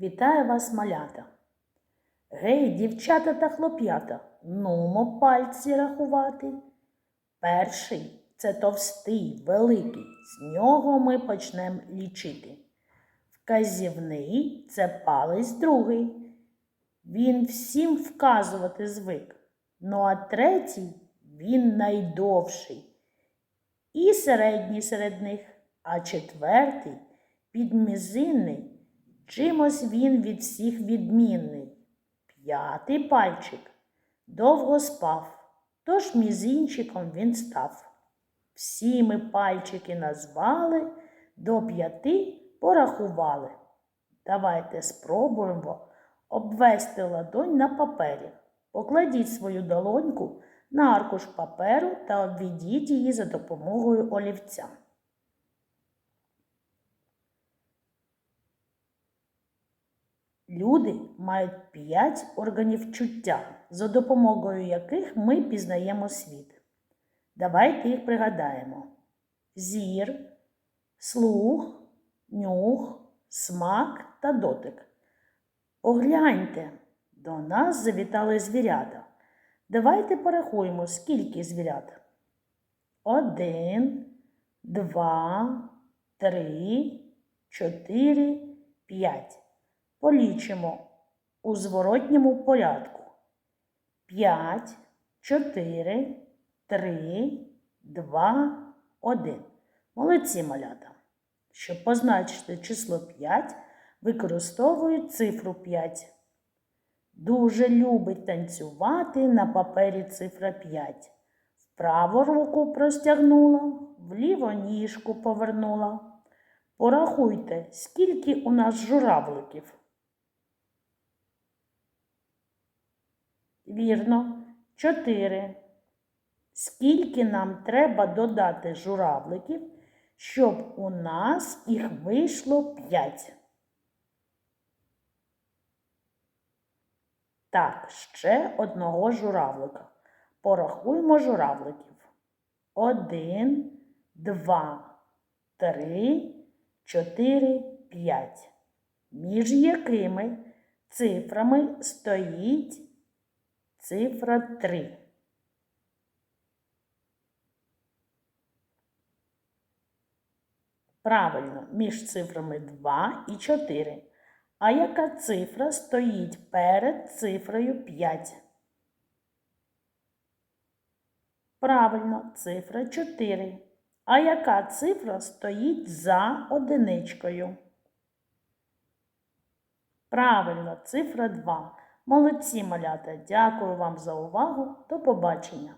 Вітаю вас, малята. Гей, дівчата та хлоп'ята, нумо пальці рахувати. Перший це товстий, великий, з нього ми почнемо лічити. Вказівний це палець другий. Він всім вказувати звик. Ну а третій він найдовший. І середній серед них, а четвертий підмізинний. Чимось він від всіх відмінний. П'ятий пальчик довго спав, тож мізинчиком він став. Всі ми пальчики назвали, до п'яти порахували. Давайте спробуємо обвести ладонь на папері. Покладіть свою долоньку на аркуш паперу та обведіть її за допомогою олівця. Люди мають п'ять органів чуття, за допомогою яких ми пізнаємо світ. Давайте їх пригадаємо: зір, слух, нюх, смак та дотик. Погляньте, до нас завітали звірята. Давайте порахуємо, скільки звірят. Один, два, три, чотири, п'ять. Полічимо у зворотньому порядку. 5, 4, 3, 2, 1. Молодці малята. Щоб позначити число 5, використовують цифру 5. Дуже любить танцювати на папері цифра 5. Вправо руку простягнула, вліво ніжку повернула. Порахуйте, скільки у нас журавликів. Вірно, чотири. Скільки нам треба додати журавликів, щоб у нас їх вийшло п'ять? Так, ще одного журавлика. Порахуємо журавликів. Один, два, три, чотири, п'ять. Між якими цифрами стоїть цифра 3. Правильно, між цифрами 2 і 4. А яка цифра стоїть перед цифрою 5? Правильно, цифра 4. А яка цифра стоїть за одиничкою? Правильно, цифра 2. Молодці малята. Дякую вам за увагу. До побачення.